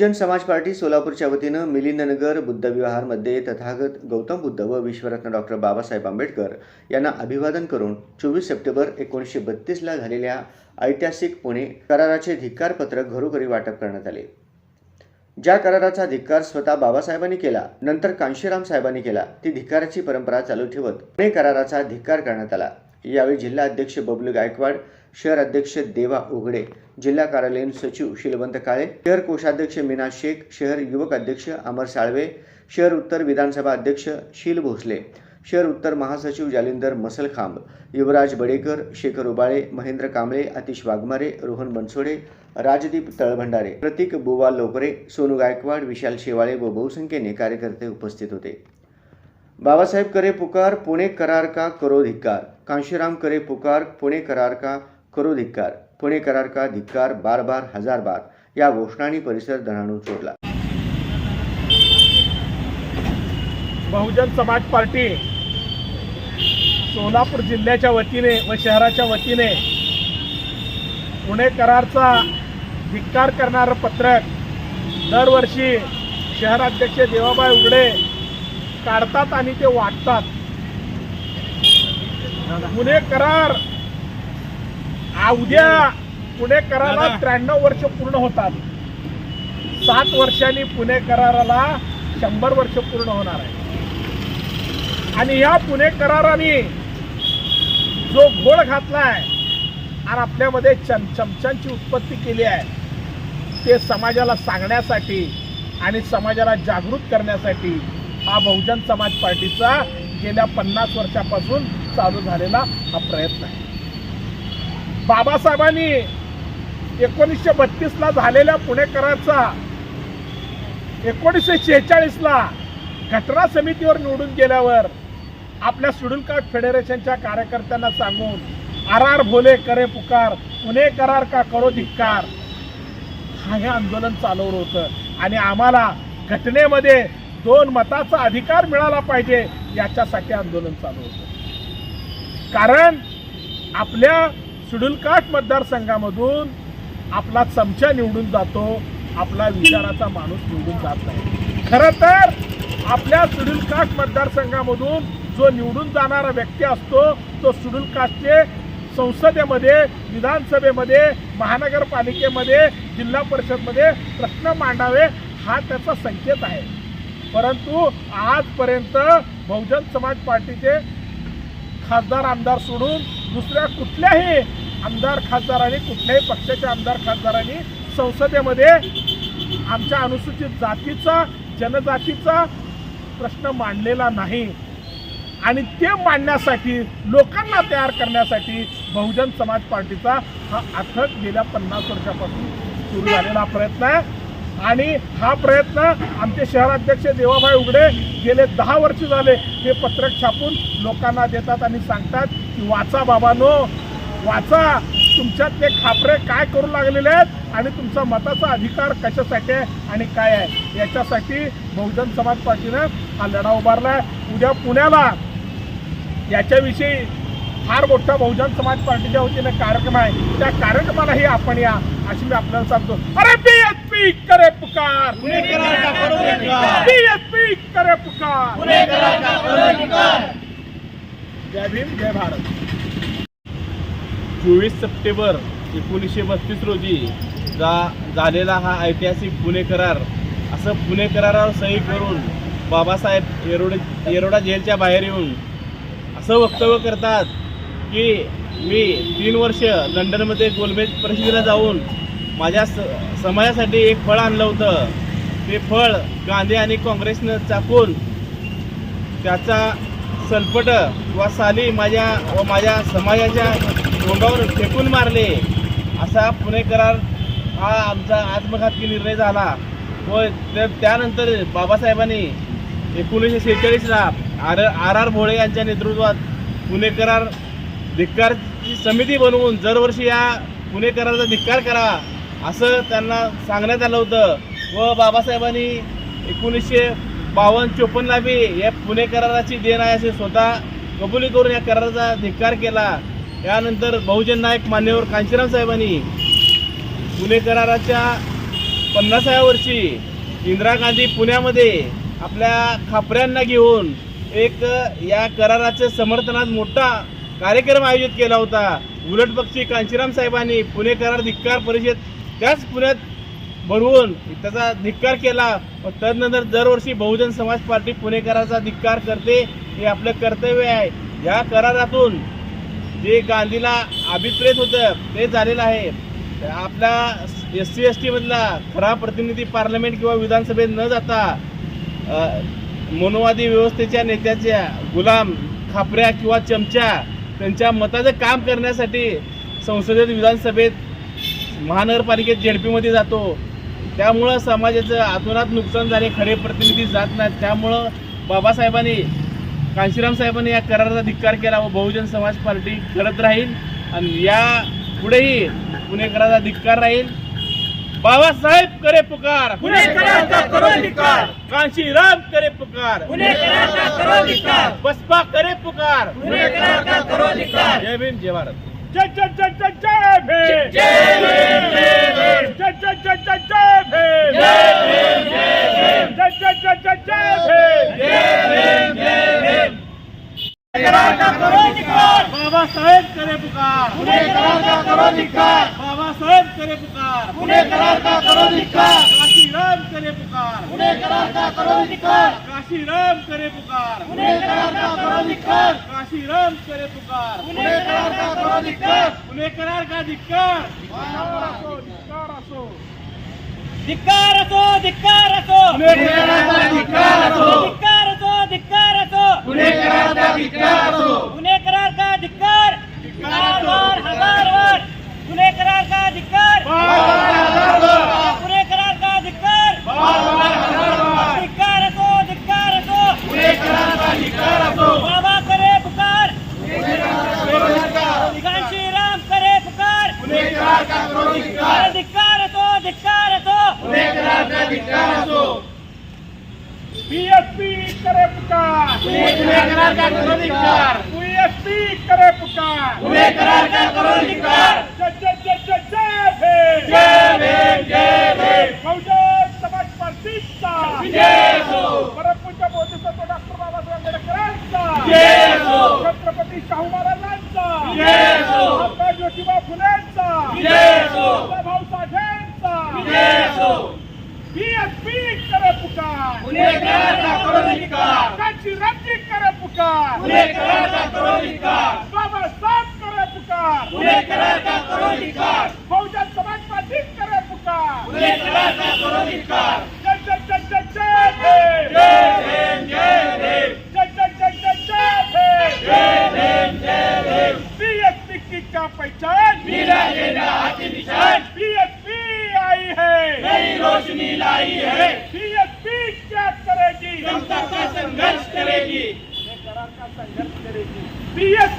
Bahujan Samaj party सोलापूरच्या वतीनं मिलिंदनगर बुद्धविहारमध्ये तथागत गौतम बुद्ध व विश्वरत्न डॉक्टर बाबासाहेब आंबेडकर यांना अभिवादन करून चोवीस सप्टेंबर एकोणीसशे बत्तीसला झालेल्या ऐतिहासिक पुणे कराराचे धिक्कारपत्र घरोघरी वाटप करण्यात आले. ज्या कराराचा धिक्कार स्वतः बाबासाहेबांनी केला नंतर कांशीराम साहेबांनी केला ती धिक्काराची परंपरा चालू ठेवत पुणे कराराचा धिक्कार करण्यात आला. यावेळी जिल्हा अध्यक्ष बबलू गायकवाड शहर अध्यक्ष देवा उघडे जिल्हा कार्यालयीन सचिव शिलवंत काळे शहर कोषाध्यक्ष मीना शेख शहर युवक अध्यक्ष अमर साळवे शहर उत्तर विधानसभा अध्यक्ष शील भोसले शहर उत्तर महासचिव जालिंदर मसलखांब युवराज बडेकर शेखर उबाळे महेंद्र कांबळे अतिश वाघमारे रोहन बनसोडे राजदीप तळभंडारे प्रतीक बुवा लोकरे सोनू गायकवाड विशाल शेवाळे व बहुसंख्येने कार्यकर्ते उपस्थित होते. बाबासाहेब करे पुकार पुणे करार का करो धिक्कार कांशीराम करे पुकार पुणे करार का करो धिक्कार? पुणे करार का धिक्कार? बार बार हजार बार. या घोषणांनी परिसर दणाणून सोडला. बहुजन समाज पार्टी सोलापूर जिल्ह्याच्या वतीने व शहराच्या वतीने पुणे करारचा धिक्कार करणारं पत्रक दरवर्षी शहराध्यक्ष देवाबाई उघडे काढतात आणि ते वाटतात. पुणे करार. उद्या पुणे कराराला त्र्याण्णव वर्ष पूर्ण होतात. सात वर्षांनी पुणे कराराला शंभर वर्ष पूर्ण होणार आहे. आणि या पुणे कराराने जो घोळ घातलाय आणि आपल्यामध्ये चम चमच्यांची उत्पत्ती केली आहे ते समाजाला सांगण्यासाठी आणि समाजाला जागृत करण्यासाठी हा बहुजन समाज पार्टीचा गेल्या पन्नास वर्षापासून चालू झालेला हा प्रयत्न आहे. बाबासाहेबांनी एकोणीसशे बत्तीसला झालेल्या पुणे कराराचा एकोणीसशे शेहेचाळीसला घटना समितीवर निवडून गेल्यावर आपल्या शेड्यूल कास्ट फेडरेशनच्या कार्यकर्त्यांना सांगून आर आर भोले करे पुकार पुणे करार का करो धिक्कार हा हे आंदोलन चालवलं होतं. आणि आम्हाला घटनेमध्ये दोन मताचा अधिकार मिळाला पाहिजे याच्यासाठी आंदोलन चालू होतं. कारण आपल्या शेड्यूल कास्ट मतदारसंघामधून आपला चमचा निवडून जातो आपला विचाराचा माणूस निवडून जात नाही. खरं तर आपल्या शेड्यूल कास्ट मतदारसंघामधून जो निवडून जाणारा व्यक्ती असतो तो शेड्यूल कास्टचे संसदेमध्ये विधानसभेमध्ये महानगरपालिकेमध्ये जिल्हा परिषदमध्ये प्रश्न मांडावे हा त्याचा संकेत आहे. परंतु आजपर्यंत बहुजन समाज पार्टीचे खासदार आमदार सोडून दुसऱ्या कुठल्याही आमदार खासदारांनी कुठल्याही पक्षाच्या आमदार खासदारांनी संसदेमध्ये आमच्या अनुसूचित जातीचा जनजातीचा प्रश्न मांडलेला नाही. आणि ते मांडण्यासाठी लोकांना तयार करण्यासाठी बहुजन समाज पार्टीचा हा अथक गेल्या पन्नास वर्षापासून सुरू झालेला प्रयत्न आहे. आणि हा प्रयत्न आमचे शहराध्यक्ष देवाभाई उघडे गेले दहा वर्ष झाले हे पत्रक छापून लोकांना देतात आणि सांगतात की वाचा बाबानो वाचा. तुमच्यात ते खापरे काय करू लागलेले आहेत आणि तुमचा मताचा अधिकार कशासाठी आहे आणि काय आहे? याच्यासाठी बहुजन समाज पार्टीनं हा लढा उभारला आहे उद्या पुण्याला याच्याविषयी फार मोठा बहुजन समाज पार्टीच्या वतीने कार्यक्रम आहे. त्या कार्यक्रमालाही आपण या. अशी मी आपल्याला सांगतो. अरे बीएसपी करे पुकार. बीएसपी करे पुकार. जय भीम जय भारत. चोवीस सप्टेंबर एकोणीसशे बत्तीस रोजी जा झालेला हा ऐतिहासिक पुणे करार. असं पुणे करारावर सही करून बाबासाहेब येरोडे येरोडा जेलच्या बाहेर येऊन असं वक्तव्य करतात. की मी तीन वर्ष लंडनमध्ये गोलमेज परिषदेला जाऊन माझ्या स समाजासाठी एक फळ आणलं होतं. ते फळ गांधी आणि काँग्रेसनं चाकून त्याचा सलपट किंवा साली माझ्या व माझ्या समाजाच्या तोंडावर फेकून मारले. असा पुणे करार हा आमचा आत्मघातकी निर्णय झाला. व त्यानंतर बाबासाहेबांनी एकोणीसशे शेहेचाळीसला आर आर आर भोळे यांच्या नेतृत्वात पुणे करार धिक्कारची समिती बनवून दरवर्षी या पुणे कराराचा धिक्कार करा असं त्यांना सांगण्यात आलं होतं. व बाबासाहेबांनी एकोणीसशे बावन्न चोपन्नला बी या पुणे कराराची देण आहे असे स्वतः कबुली करून या कराराचा धिक्कार केला. यानंतर बहुजन नायक मान्यवर कांशीराम साहेबांनी पुणे कराराच्या पन्नासाव्या वर्षी इंदिरा गांधी पुण्यामध्ये आपल्या खापऱ्यांना घेऊन एक या कराराच्या समर्थनात मोठा कार्यक्रम आयोजित केला होता. उलट पक्षी कांशीराम साहेबांनी पुणे करार धिक्कार परिषद त्याच पुण्यात बनवून त्याचा धिक्कार केला. व तदनंतर दरवर्षी बहुजन समाज पार्टी पुणेकराचा धिक्कार करते हे आपलं कर्तव्य आहे. या करारातून जे गांधीला अभिप्रेत होतं ते झालेलं आहे. आपल्या एस सी एस टीमधला खरा प्रतिनिधी पार्लमेंट किंवा विधानसभेत न जाता मनोवादी व्यवस्थेच्या नेत्याच्या गुलाम खापऱ्या किंवा चमच्या त्यांच्या मताचं काम करण्यासाठी संसदेत विधानसभेत महानगरपालिकेत जेडपीमध्ये जातो. त्यामुळं समाजाचं आतोनात नुकसान झाले खरे प्रतिनिधी जात नाहीत. त्यामुळं बाबासाहेबांनी कांशीराम साहेबांनी या कराराचा धिक्कार केला व बहुजन समाज पार्टी करत राहील आणि या पुढेही पुणेकराचा धिक्कार राहील. बाबासाहेब करे पुकार पुणेकरांचा करो धिक्कार. कांशीराम करे पुकार पुणेकरांचा करो धिक्कार. बसपा करे पुकार पुणेकरांचा करो धिक्कार. जय भीम जय भारत जय जय जय जय जय भीम जय भीम जय भीम जय जय जय जय जय भीम जय भीम जय भीम जय जय जय जय जय भीम जय भीम जय भीम पुणेकरांचा करो धिक्कार. बाबासाहेब करे पुकार पुणेकरांचा करो धिक्कार. बाबासाहेब करे पुकार पुणेकरांचा करो धिक्कार. काशीराम करे पुकार पुणेकरांचा करो धिक्कार. काशीराम करे पुकार पुणेकरांचा करो धिक्कार. काशीराम करे पुकार धिक्कार. पुणेकरार का धिक्कार धिक्कार असो. धिक्कार असो धिक्कार असो पुणेकरांचा धिक्कार असो. धिक्कार असो धिक्कार असो पुणेकरांचा धिक्कार असो. पुणेकरार का धिक्कार हजार वार हजार वार पुणेकरार का धिक्कार पुणेकरार का धिक्कार धिक्कार असो धिक्कार असो पुणेकरांचा धिक्कार असो. बाबा करे पुकार कांशीराम करे पुकार पुणेकरांचा करो धिक्कार. धिक्कार असो धिक्कार असो पुणेकरांचा धिक्कार असो. बीएसपी करे पुकार पुणेकरांचा करो धिक्कार. बीएसपी करे पुकार पुणेकरांचा करो धिक्कार. जय छत्रपती शाहू महाराजांचा विजय असो महात्मा ज्योतिबा फुलेंचा विजय असो भाऊ साठेंचा विजय असो बीएसपी करे पुकार पुणेकरांचा करो धिक्कार कांची करे पुकार पुणेकरांचा करो Приехали!